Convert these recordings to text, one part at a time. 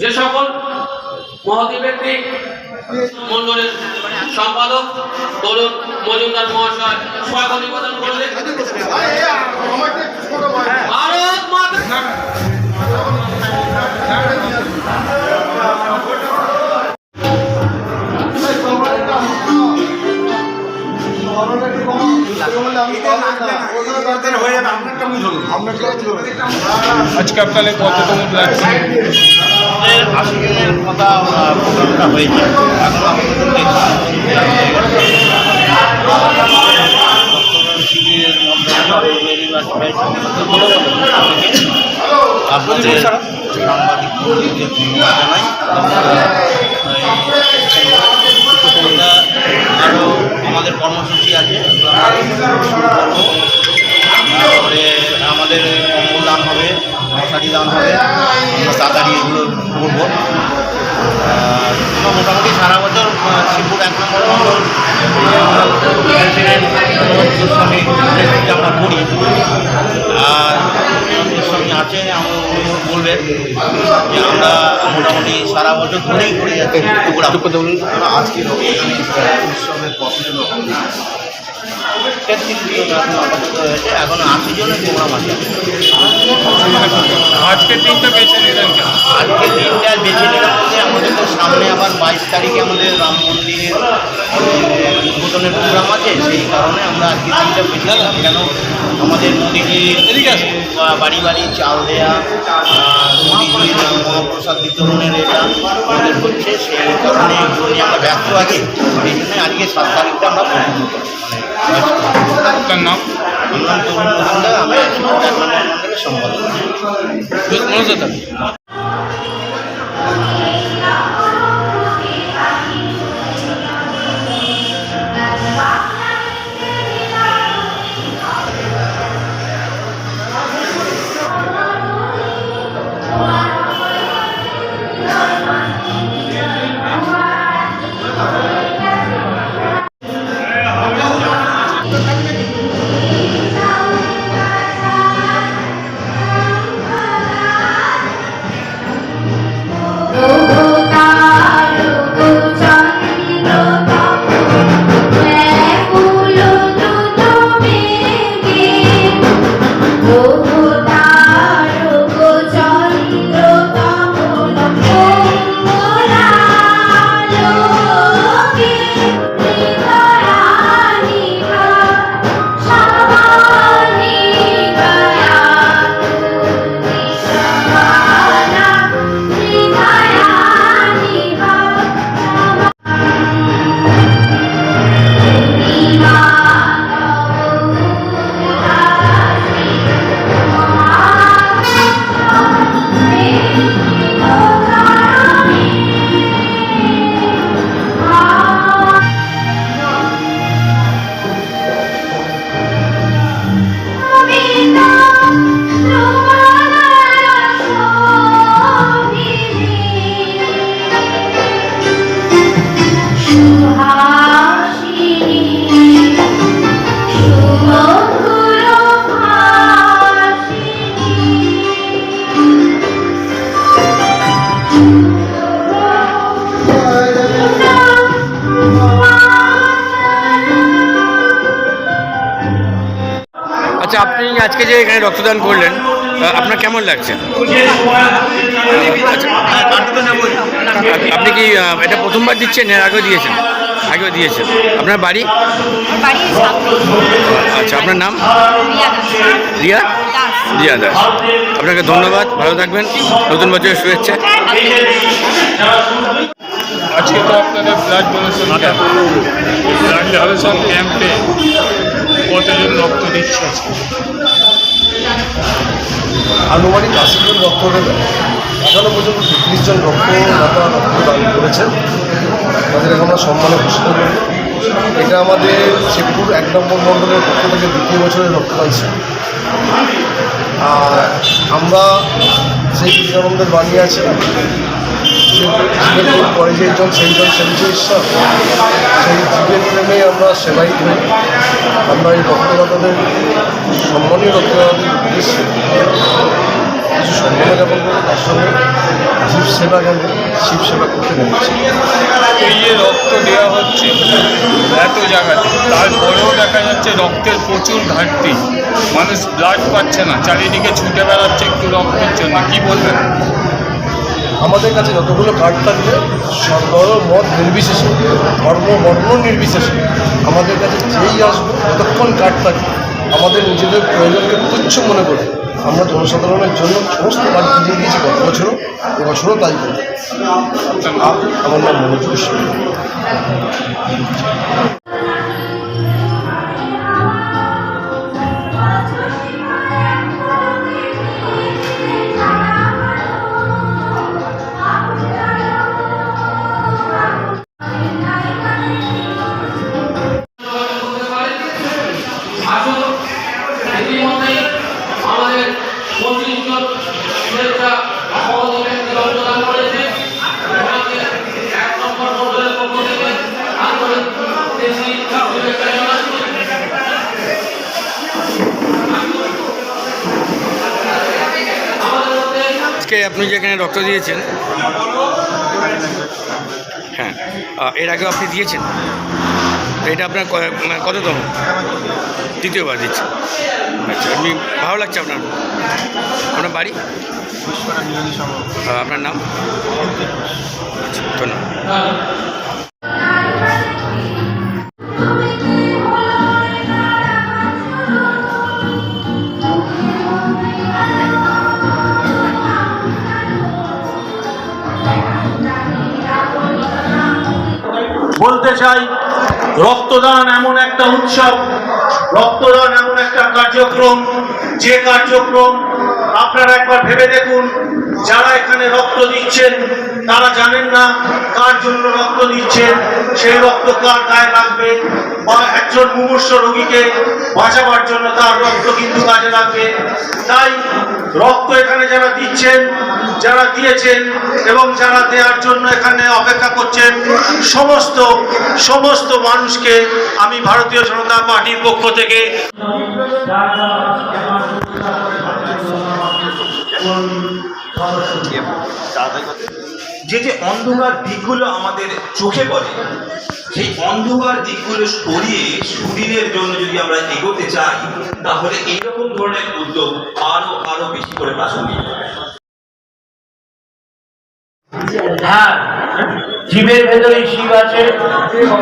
যে সকল মহতি ব্যক্তি মন্ডলের সম্পাদক তরুণ মজুমদার মহাশয় স্বাগত নিবেদন করলেন ভারত মাতা আজকে কত কততম লাগছে সাংবাদিক মশারি দান হবে। আমরা তাড়াতাড়ি এগুলো করব। মোটামুটি সারা বছর শিবপুর এক নম্বর মন্ডল প্রেসিডেন্ট গোস্বামী নেতৃত্বে আমরা করি। আর গোস্বামী আছে আমরা বলবেন যে আমরা মোটামুটি সারা বছর ধরেই করে যাচ্ছি আজকে উৎসবের কতজন তেত্রিশ জন হয়েছে এখন আশি জনের প্রোগ্রাম আছে। আজকে দিনটা বেছে নিলেন কেন আজকে দিনটা বেছে নিলাম বলতে আমাদের তো সামনে আবার বাইশ তারিখে আমাদের রাম মন্দিরের আহ, উদ্বোধনের প্রোগ্রাম আছে সেই কারণে আমরা আজকে দিনটা বেছে নিলাম কেন আমাদের মোদিজির বা- বাড়ি বাড়ি চাল দেয়া আহ, মোদিজির মহাপ্রসাদ বিতরণের এটা আমাদের হচ্ছে সেই কারণে এগুলো নিয়ে আমরা ব্যস্ত আছি এই জন্য আজকে সাত তারিখটা আমরা পূর্ণ করব। মানে ব্যস্ত। আপনার নাম আমার নাম তরুণ মজুমদার আমি শিবপুর এক আচ্ছা আপনি আজকে যে এখানে রক্তদান করলেন আপনার কেমন লাগছে? আচ্ছা, আপনি কি এটা প্রথমবার দিচ্ছেন এর আগেও দিয়েছেন? আগেও দিয়েছেন। আপনার বাড়ি? বাড়ি আচ্ছা আপনার নাম? রিয়া দাস। রিয়া? দাস। আপনাকে ধন্যবাদ ভালো থাকবেন নতুন বছরের শুভেচ্ছা। আজকে তো আপনাদের blood donation camp. Blood donation ক্যাম্পে কতজন রক্ত দিচ্ছে? আনুমানিক আশি জন রক্ত দেবে এখনও পর্যন্ত তেত্রিশ জন রক্ত দাতা রক্তদান করেছেন। তাদেরকে আমরা সম্মানে ঘোষণা করি এটা আমাদের শিবপুর এক নম্বর মণ্ডলের পক্ষ থেকে দ্বিতীয় বছরের রক্তদান ছিল। আর আমরা সেই বিবেকানন্দের বাণী আছে। জীবের করে যে জন সেই জন সেবিছে ঈশ্বর, সেই জীবের প্রেমে আমরা সেবাই করি। আমরা এই রক্তদাতাদের, সম্মানীয় রক্তদাতাদের উদ্দেশ্যে কিছু সম্মান জ্ঞাপন করব তার সঙ্গে জীব সেবা কেন্দ্রে শিব সেবা করতে নেমেছি এই যে রক্ত দেওয়া হচ্ছে, এত জায়গাতে তারপরেও দেখা যাচ্ছে রক্তের প্রচুর ঘাটতি। মানুষ ব্লাড পাচ্ছে না, চারিদিকে ছুটে বেড়াচ্ছে একটু রক্তের জন্য, কি বলবেন? আমাদের কাছে যতগুলো কার্ড থাকবে সর্বর মত নির্বিশেষে, ধর্ম, বর্ণ নির্বিশেষে আমাদের কাছে যেই আসবে ততক্ষণ কার্ড থাকবে, আমাদের নিজেদের প্রয়োজনকে তুচ্ছ মনে করে আমরা জনসাধারণের জন্য সমস্ত কার্ড দিয়ে দিয়েছি গত বছরও, এবছরও তাই করি আমার নাম মনোজ আপনি যেখানে রক্ত দিয়েছেন? হ্যাঁ। এর আগেও আপনি দিয়েছেন? এটা আপনার মানে কততম? দ্বিতীয়বার দিচ্ছেন আচ্ছা এমনি ভালো লাগছে আপনার? আপনার বাড়ি? আপনার নাম? আচ্ছা ধন্যবাদ। চাই রক্তদান এমন একটা উৎসব, রক্তদান এমন একটা কার্যক্রম, যে কার্যক্রম আপনারা একবার ভেবে দেখুন, যারা এখানে রক্ত দিচ্ছেন, তারা জানেন না কার জন্য রক্ত দিচ্ছেন, সেই রক্ত কার গায়ে লাগবে, বা একজন মুমূর্ষ রোগীকে বাঁচাবার জন্য তার রক্ত কিন্তু কাজে লাগবে। তাই রক্ত এখানে যারা দিচ্ছেন যারা দিয়েছেন এবং যারা দেওয়ার জন্য এখানে অপেক্ষা করছেন সমস্ত সমস্ত মানুষকে আমি ভারতীয় জনতা পার্টির পক্ষ থেকে যে যে অন্ধকার দিকগুলো আমাদের চোখে পড়ে, সেই অন্ধকার দিকগুলো সরিয়ে সুদিনের জন্য যদি আমরা এগোতে চাই, তাহলে এইরকম ধরনের উদ্যোগ আরও আরও বেশি করে প্রাসঙ্গিক হ্যাঁ জীবের ভেতরেই শিব আছে,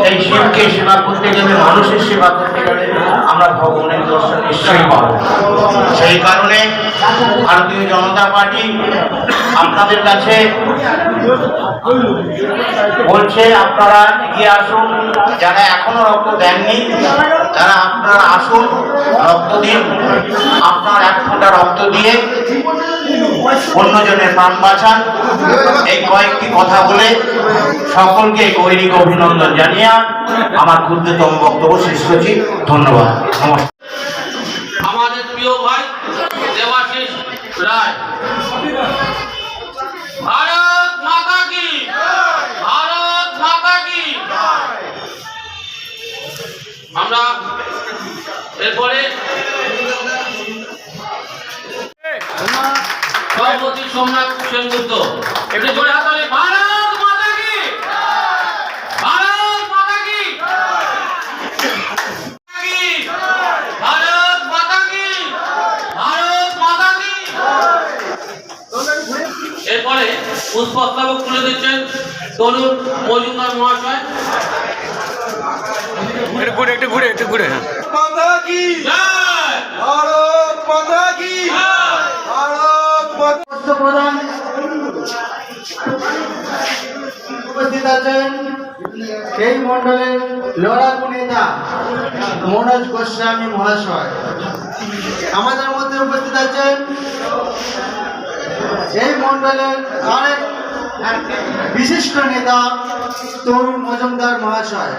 এই শিবকে সেবা করতে গেলে মানুষের সেবা করতে গেলে আমরা ভগবানের দর্শন নিশ্চয়ই পাবো। সেই কারণে ভারতীয় জনতা পার্টি আপনাদের কাছে বলছে, আপনারা এগিয়ে আসুন। যারা এখনও রক্ত দেননি, তারা আপনারা আসুন, রক্ত দিন। আপনার এক ফোঁটা রক্ত দিয়ে অন্যজনের প্রাণ বাঁচান। এই কয়েকটি কথা বলে সকলকে গৈরিক অভিনন্দন জানিয়ে আমার ক্ষুদ্রতম বক্তব্য শেষ করছি। ধন্যবাদ। নমস্কার। আমাদের প্রিয় ভাই আমরা এরপরে সভাপতি সোমনাথ সেনগুপ্ত একটু জোরে হাত তালি ভারত মাতা কি? ভারত মাতা কি? কি? ভারত মাতা কি? ভারত মাতা কি? এরপরে পুষ্পস্তবক তুলে দিচ্ছেন তরুণ মজুমদার মহাশয়। একটু ঘুরে একটু ঘুরে একটু ঘুরে হ্যাঁ! ভারত মাতা কি! ভারত মাতা উপস্থিত আছেন সেই মণ্ডলের লড়াকু নেতা মনোজ গোস্বামী মহাশয়। আমাদের মধ্যে উপস্থিত আছেন এই মণ্ডলের আরেক বিশিষ্ট নেতা তরুণ মজুমদার মহাশয়।